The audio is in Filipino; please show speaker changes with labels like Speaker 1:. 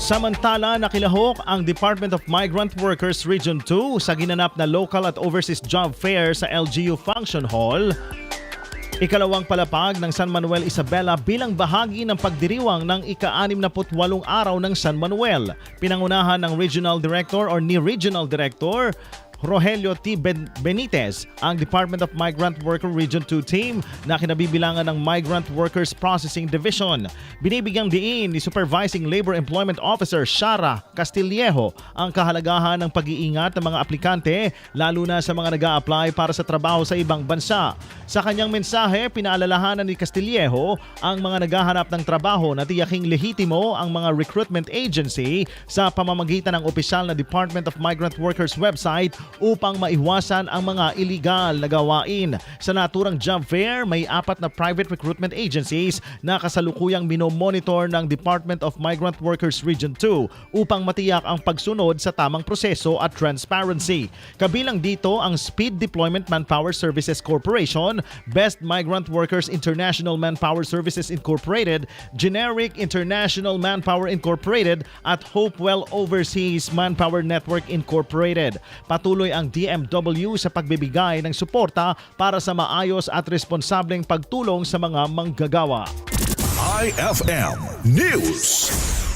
Speaker 1: Samantala, nakilahok ang Department of Migrant Workers Region 2 sa ginanap na local at overseas job fair sa LGU Function Hall. Ikalawang palapag ng San Manuel Isabela bilang bahagi ng pagdiriwang ng ika-68 araw ng San Manuel. Pinangunahan ng Regional Director or ni Regional Director Rogelio T. Ben- Benitez ang Department of Migrant Worker Region 2 team na kinabibilangan ng Migrant Workers Processing Division. Binibigyang diin ni Supervising Labor Employment Officer Shara Castillejo ang kahalagahan ng pag-iingat ng mga aplikante lalo na sa mga nag apply para sa trabaho sa ibang bansa. Sa kanyang mensahe, pinaalalahanan ni Castillejo ang mga naghahanap ng trabaho na tiyaking lehitimo ang mga recruitment agency sa pamamagitan ng opisyal na Department of Migrant Workers website upang maiwasan ang mga illegal na gawain. Sa naturang job fair, may apat na private recruitment agencies na kasalukuyang minomonitor ng Department of Migrant Workers Region 2 upang matiyak ang pagsunod sa tamang proseso at transparency. Kabilang dito ang Speed Deployment Manpower Services Corporation, Best Migrant Workers International Manpower Services Incorporated, Generic International Manpower Incorporated at Hopewell Overseas Manpower Network Incorporated. Patuloy ang DMW sa pagbibigay ng suporta para sa maayos at responsableng pagtulong sa mga manggagawa.
Speaker 2: IFM News.